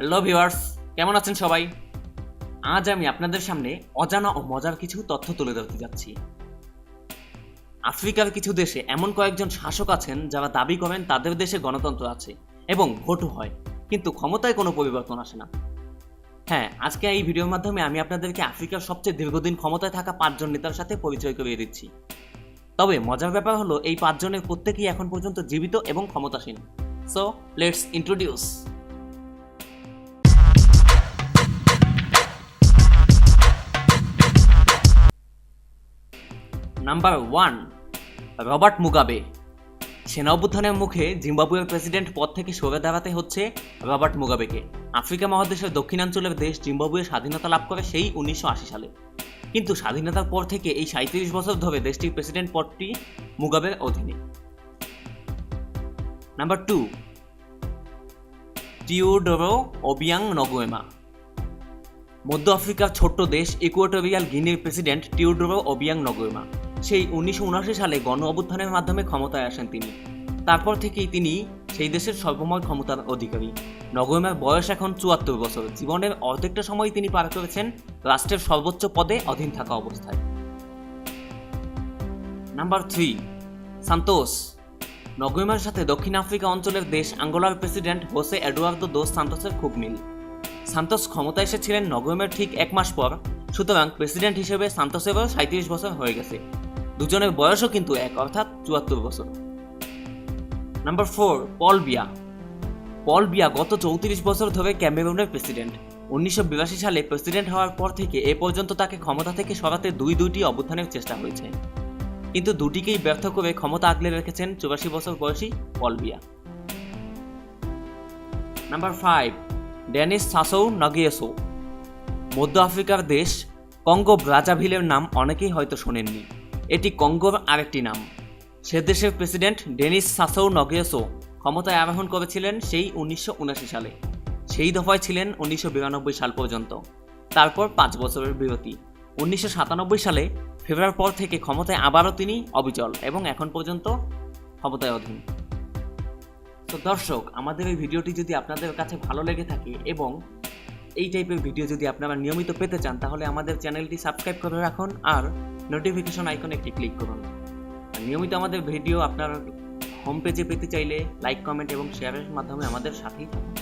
Hello viewers কেমন আছেন সবাই? আজ আমি আপনাদের সামনে অজানা ও মজার কিছু তথ্য তুলে ধরতে যাচ্ছি। আফ্রিকার কিছু দেশে এমন কয়েকজন শাসক আছেন যারা দাবি করেন তাদের দেশে গণতন্ত্র আছে এবং ভোটও হয়, কিন্তু ক্ষমতায় কোনো পরিবর্তন আসে না। হ্যাঁ আজকে এই ভিডিওর মাধ্যমে আমি আপনাদেরকে আফ্রিকার সবচেয়ে দীর্ঘদিন ক্ষমতায় থাকা পাঁচজন নেতার সাথে পরিচয় করিয়ে দিচ্ছি। তবে মজার ব্যাপার হলো, এই পাঁচজনের প্রত্যেকেই এখন পর্যন্ত জীবিত এবং ক্ষমতাসীন। So let's introduce number one, Robert Mugabe. সেনা অভ্যুত্থানের মুখে জিম্বাবুয়ের প্রেসিডেন্ট পদ থেকে সরে দাঁড়াতে হচ্ছে রবার্ট মুগাবেকে। আফ্রিকা মহাদেশের দক্ষিণাঞ্চলের দেশ জিম্বাবুয়ে স্বাধীনতা লাভ করে সেই উনিশশো আশি সালে। কিন্তু স্বাধীনতার পর থেকে এই সাঁত্রিশ বছর ধরে দেশটির প্রেসিডেন্ট পদটি মুগাবের অধীনে। Number two, Teodoro Obiang Nguema মধ্য আফ্রিকার ছোট্ট দেশ ইকুয়েটোরিয়াল গিনির প্রেসিডেন্ট টিওডোরো ওবিয়াং নগোয়েমা সেই উনিশশো উনআশি সালে গণ অভ্যুত্থানের মাধ্যমে ক্ষমতায় আসেন তিনি। তারপর থেকেই তিনি সেই দেশের সর্বময় ক্ষমতার অধিকারী। নগোয়েমার বয়স এখন চুয়াত্তর বছর। জীবনের অর্ধেকটা সময় তিনি পার করেছেন রাষ্ট্রের সর্বোচ্চ পদে অধীন থাকা অবস্থায়। Number three, Santos. নগোয়েমার সাথে দক্ষিণ আফ্রিকা অঞ্চলের দেশ আঙ্গোলার প্রেসিডেন্ট হোসে এডুয়ার্দো দোস সান্তোসের খুব মিল। সান্তোস ক্ষমতা এসেছিলেন নগোয়েমের ঠিক এক মাস পর। সুতরাং প্রেসিডেন্ট হিসেবে সান্তোসেরও সাঁত্রিশ বছর হয়ে গেছে। দুজনের বয়সও কিন্তু এক, অর্থাৎ চুয়াত্তর বছর। নাম্বার ফোর পল বিয়া পল বিয়া গত চৌত্রিশ বছর ধরে ক্যামেরুনের প্রেসিডেন্ট। উনিশশো বিরাশি সালে প্রেসিডেন্ট হওয়ার পর থেকে এ পর্যন্ত তাকে ক্ষমতা থেকে সরাতে দুই দুইটি অভ্যুত্থানের চেষ্টা হয়েছে। কিন্তু দুটিকেই ব্যর্থ করে ক্ষমতা আগলে রেখেছেন চুরাশি বছর বয়সী Paul Biya number five Denis Sassou Nguesso মধ্য আফ্রিকার দেশ কঙ্গো ব্রাজাভিলের নাম অনেকেই হয়তো শোনেননি। এটি কঙ্গোর আরেকটি নাম। সে দেশের প্রেসিডেন্ট ডেনিস সাসৌ নগেসো ক্ষমতায় আরোহণ করেছিলেন সেই উনিশশো সালে। সেই দফায় ছিলেন উনিশশো বিরানব্বই সাল পর্যন্ত। তারপর পাঁচ বছরের বিরতি। উনিশশো সাতানব্বই সালে ফেব্রুয়ার পর থেকে ক্ষমতায় আবারও তিনি অবিচল এবং এখন পর্যন্ত ক্ষমতায় অধীন। তো দর্শক, আমাদের এই ভিডিওটি যদি আপনাদের কাছে ভালো লেগে থাকে এবং এই টাইপের ভিডিও যদি আপনারা নিয়মিত পেতে চান, তাহলে আমাদের চ্যানেলটি সাবস্ক্রাইব করে রাখুন আর নোটিফিকেশন আইকনে একটি ক্লিক করুন। নিয়মিত আমাদের ভিডিও আপনার হোম পেজে পেতে চাইলে লাইক কমেন্ট এবং শেয়ারের মাধ্যমে আমাদের সাথেই থাকুন।